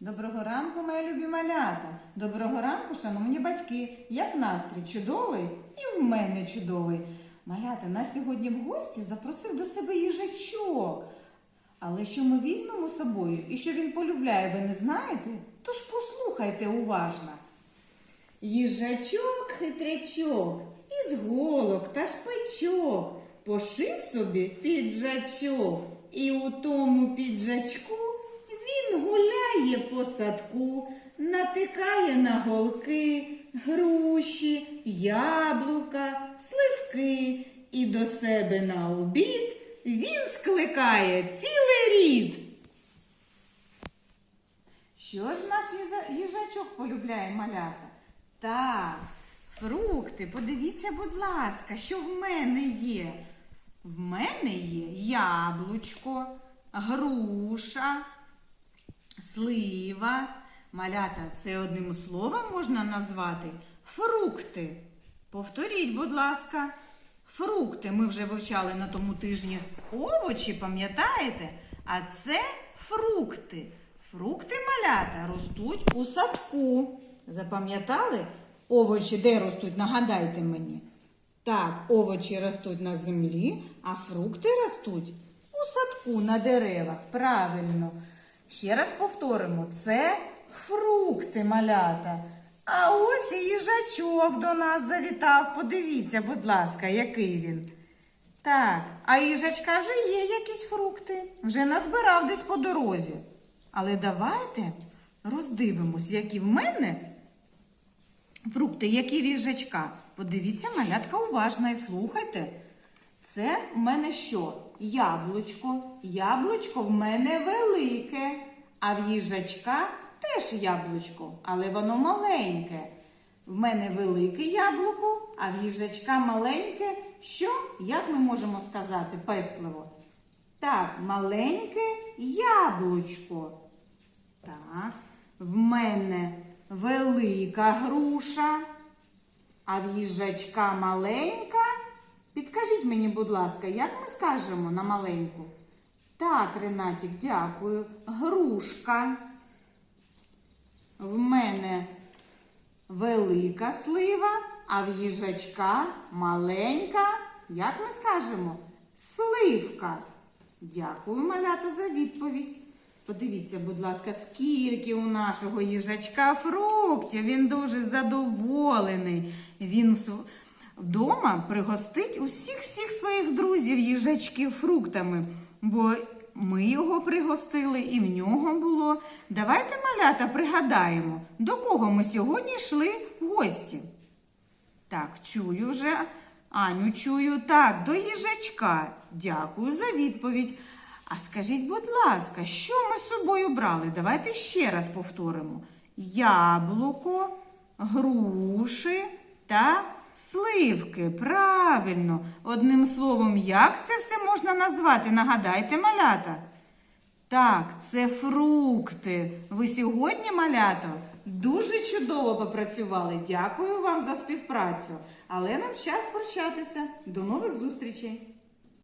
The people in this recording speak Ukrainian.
Доброго ранку, мої любі малята! Доброго ранку, шановні батьки. Як настрій чудовий і в мене чудовий. Малята нас сьогодні в гості запросив до себе їжачок. Але що ми візьмемо з собою і що він полюбляє, ви не знаєте? Тож послухайте уважно. Їжачок хитрячок, із голок та шпичок пошив собі піджачок, і у тому піджачку він гуляє по садку, натикає на голки, груші, яблука, сливки, і до себе на обід він скликає цілий рід. Що ж наш їжачок полюбляє малята? Так, фрукти, подивіться, будь ласка, що в мене є. В мене є яблучко, груша, слива. Малята, це одним словом можна назвати фрукти. Повторіть, будь ласка. Фрукти ми вже вивчали на тому тижні овочі, пам'ятаєте? А це фрукти. Фрукти малята ростуть у садку. Запам'ятали? Овочі де ростуть? Нагадайте мені. Так, овочі ростуть на землі, а фрукти ростуть у садку на деревах. Правильно. Ще раз повторимо: це фрукти малята. А ось і їжачок до нас завітав. Подивіться, будь ласка, який він. Так, а їжачка вже є якісь фрукти. Вже назбирав десь по дорозі. Але давайте роздивимось, які в мене фрукти, які в їжачка. Подивіться, малятка уважно і слухайте. Це в мене що? Яблучко. Яблучко в мене велике, а в їжачка теж яблучко, але воно маленьке. В мене велике яблуко, а в їжачка маленьке. Що? Як ми можемо сказати песливо? Так, маленьке яблучко. Так, в мене велика груша, а в їжачка маленька. Підкажіть мені, будь ласка, як ми скажемо на маленьку? Так, Ренатік, дякую. Грушка. В мене велика слива, а в їжачка маленька. Як ми скажемо? Сливка. Дякую, малята, за відповідь. Подивіться, будь ласка, скільки у нашого їжачка фруктів. Він дуже задоволений. Він вдома пригостить усіх всіх своїх друзів їжачків фруктами. Бо ми його пригостили і в нього було. Давайте, малята, пригадаємо, до кого ми сьогодні йшли в гості. Так, чую вже. Аню, чую. Так, до їжачка. Дякую за відповідь. А скажіть, будь ласка, що ми з собою брали? Давайте ще раз повторимо: яблуко, груші та сливки. Правильно. Одним словом, як це все можна назвати? Нагадайте, малята. Так, це фрукти. Ви сьогодні, малято, дуже чудово попрацювали. Дякую вам за співпрацю. Але нам час прощатися. До нових зустрічей!